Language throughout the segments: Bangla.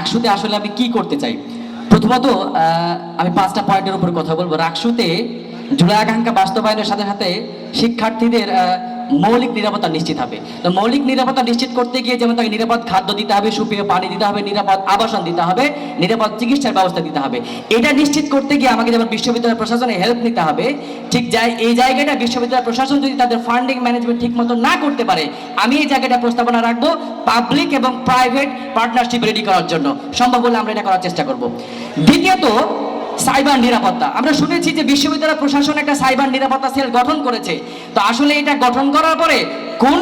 রাকসুতে আসলে আমি কি করতে চাই? প্রথমত আমি পাঁচটা পয়েন্টের উপর কথা বলব। রাকসুতে জুলাই আকাঙ্ক্ষা বাস্তবায়নের সাথে সাথে শিক্ষার্থীদের মৌলিক নিরাপত্তা নিশ্চিত হবে। তো মৌলিক নিরাপত্তা নিশ্চিত করতে গিয়ে যেমন তাকে নিরাপদ খাদ্য দিতে হবে, সুপেয় পানি দিতে হবে, নিরাপদ আবাসন দিতে হবে, নিরাপদ চিকিৎসার ব্যবস্থা দিতে হবে। এটা নিশ্চিত করতে গিয়ে আমাকে যেমন বিশ্ববিদ্যালয় প্রশাসনে হেল্প নিতে হবে, ঠিক যাই এই জায়গাটা বিশ্ববিদ্যালয় প্রশাসন যদি তাদের ফান্ডিং ম্যানেজমেন্ট ঠিক মতো না করতে পারে, আমি এই জায়গাটা প্রস্তাবনা রাখব পাবলিক এবং প্রাইভেট পার্টনারশিপ রেডি করার জন্য। সম্ভব হলে আমরা এটা করার চেষ্টা করব। দ্বিতীয়ত সাইবার নিরাপত্তা। আমরা শুনেছি যে বিশ্ববিদ্যালয় প্রশাসন একটা সাইবার নিরাপত্তা সেল গঠন করেছে। তো আসলে এটা গঠন করার পরে কোন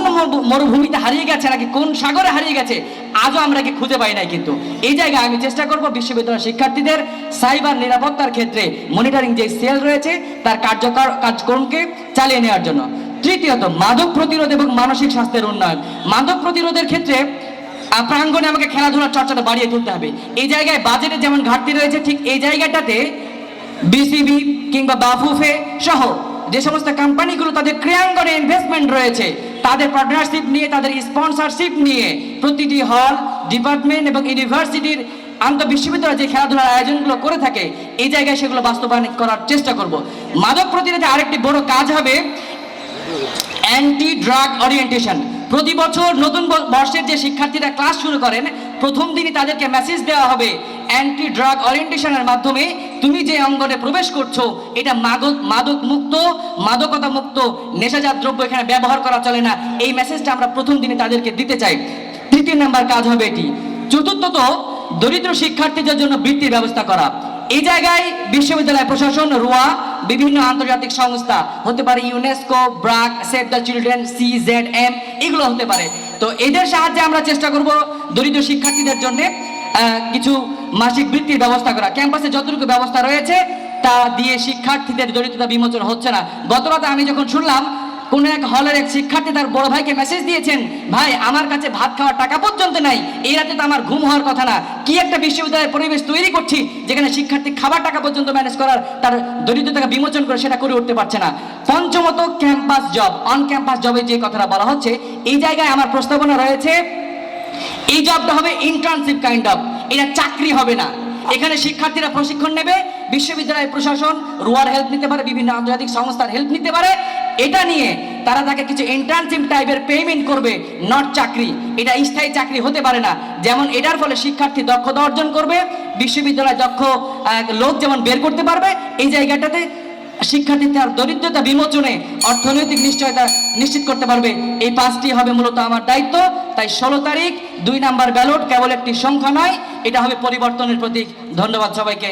মরুভূমিতে হারিয়ে গেছে নাকি কোন সাগরে হারিয়ে গেছে, আজও আমরা কি খুঁজে পাই নাই কিন্তু। এই জায়গায় আমি চেষ্টা করব বিশ্ববিদ্যালয়ের শিক্ষার্থীদের সাইবার নিরাপত্তার ক্ষেত্রে মনিটরিং যে সেল রয়েছে, তার কার্যকর কার্যক্রমকে চালিয়ে নেওয়ার জন্য। তৃতীয়ত, মাদক প্রতিরোধ এবং মানসিক স্বাস্থ্যের উন্নয়ন। মাদক প্রতিরোধের ক্ষেত্রে প্রাঙ্গণে আমাকে খেলাধুলার চর্চাটা বাড়িয়ে তুলতে হবে। এই জায়গায় বাজেটে যেমন ঘাটতি রয়েছে, ঠিক এই জায়গাটাতে বিসিবি কিংবা বাফুফে সহ যে সমস্ত কোম্পানিগুলো তাদের ক্রিয়াঙ্গনে ইনভেস্টমেন্ট রয়েছে, তাদের পার্টনারশিপ নিয়ে, তাদের স্পন্সরশিপ নিয়ে প্রতিটি হল ডিপার্টমেন্ট এবং ইউনিভার্সিটির আন্তঃ বিশ্ববিদ্যালয় যে খেলাধুলার আয়োজনগুলো করে থাকে, এই জায়গায় সেগুলো বাস্তবায়ন করার চেষ্টা করব। মাদক প্রতিরোধে আরেকটি বড় কাজ হবে অ্যান্টি ড্রাগ ওরিয়েন্টেশন প্রতি বছর নতুন বর্ষের যে শিক্ষার্থীরা ক্লাস শুরু করেন, প্রথম দিনই তাদেরকে মেসেজ দেওয়া হবে অ্যান্টি ড্রাগ ওরিয়েন্টেশনের মাধ্যমে তুমি যে অঙ্গনে প্রবেশ করছ, এটা মাদক মাদক মুক্ত, মাদকতা মুক্ত, নেশাজাত দ্রব্য এখানে ব্যবহার করা চলে না। এই মেসেজটা আমরা প্রথম দিনে তাদেরকে দিতে চাই। তৃতীয় নাম্বার কাজ হবে এটি। চতুর্থত, দরিদ্র শিক্ষার্থীদের জন্য বৃত্তির ব্যবস্থা করা। এই জায়গায় বিশ্ববিদ্যালয় প্রশাসন, রোয়া, বিভিন্ন আন্তর্জাতিক সংস্থা, হতে পারে UNESCO BRAC, Save the Children C Z M এগুলো হতে পারে। তো এদের সাহায্যে আমরা চেষ্টা করব দরিদ্র শিক্ষার্থীদের জন্য কিছু মাসিক বৃত্তির ব্যবস্থা করা। ক্যাম্পাসে যতটুকু ব্যবস্থা রয়েছে, তা দিয়ে শিক্ষার্থীদের দরিদ্রতা বিমোচন হচ্ছে না। গত রাতে আমি যখন শুনলাম কোন এক হলের এক শিক্ষার্থী তার বড় ভাইকে মেসেজ দিয়েছেন, ভাই, আমার কাছে ভাত খাওয়ার টাকা পর্যন্ত নাই। এই রাতে তো আমার ঘুম হওয়ার কথা না। কি একটা বিশ্ববিদ্যালয়ের পরিবেশ তৈরি করছি, যেখানে শিক্ষার্থী খাবার টাকা পর্যন্ত ম্যানেজ করার, তার দরিদ্রতাকে বিমোচন করে সেটা করে উঠতে পারছে না। পঞ্চমত ক্যাম্পাস জব অন ক্যাম্পাস জবে যে কথাটা বলা হচ্ছে, এই জায়গায় আমার প্রস্তাবনা রয়েছে, এই জবটা হবে ইন্টার্নশিপ কাইন্ড অফ এটা চাকরি হবে না। এখানে শিক্ষার্থীরা প্রশিক্ষণ নেবে, বিশ্ববিদ্যালয় প্রশাসন, রুয়ার হেল্প নিতে পারে, বিভিন্ন আন্তর্জাতিক সংস্থার হেল্প নিতে পারে এটা নিয়ে তারা তাকে কিছু ইন্টার্নশিপ টাইপের পেমেন্ট করবে নট চাকরি। এটা স্থায়ী চাকরি হতে পারে না। যেমন এটার ফলে শিক্ষার্থী দক্ষতা অর্জন করবে, বিশ্ববিদ্যালয় দক্ষ লোক যেমন বের করতে পারবে, এই জায়গাটাতে শিক্ষার্থী তার দরিদ্রতা বিমোচনে অর্থনৈতিক নিশ্চয়তা নিশ্চিত করতে পারবে। এই পাঁচটি হবে মূলত আমার দায়িত্ব। তাই ষোলো তারিখ, দুই নাম্বার ব্যালট কেবল একটি সংখ্যা নয়, এটা হবে পরিবর্তনের প্রতীক। ধন্যবাদ সবাইকে।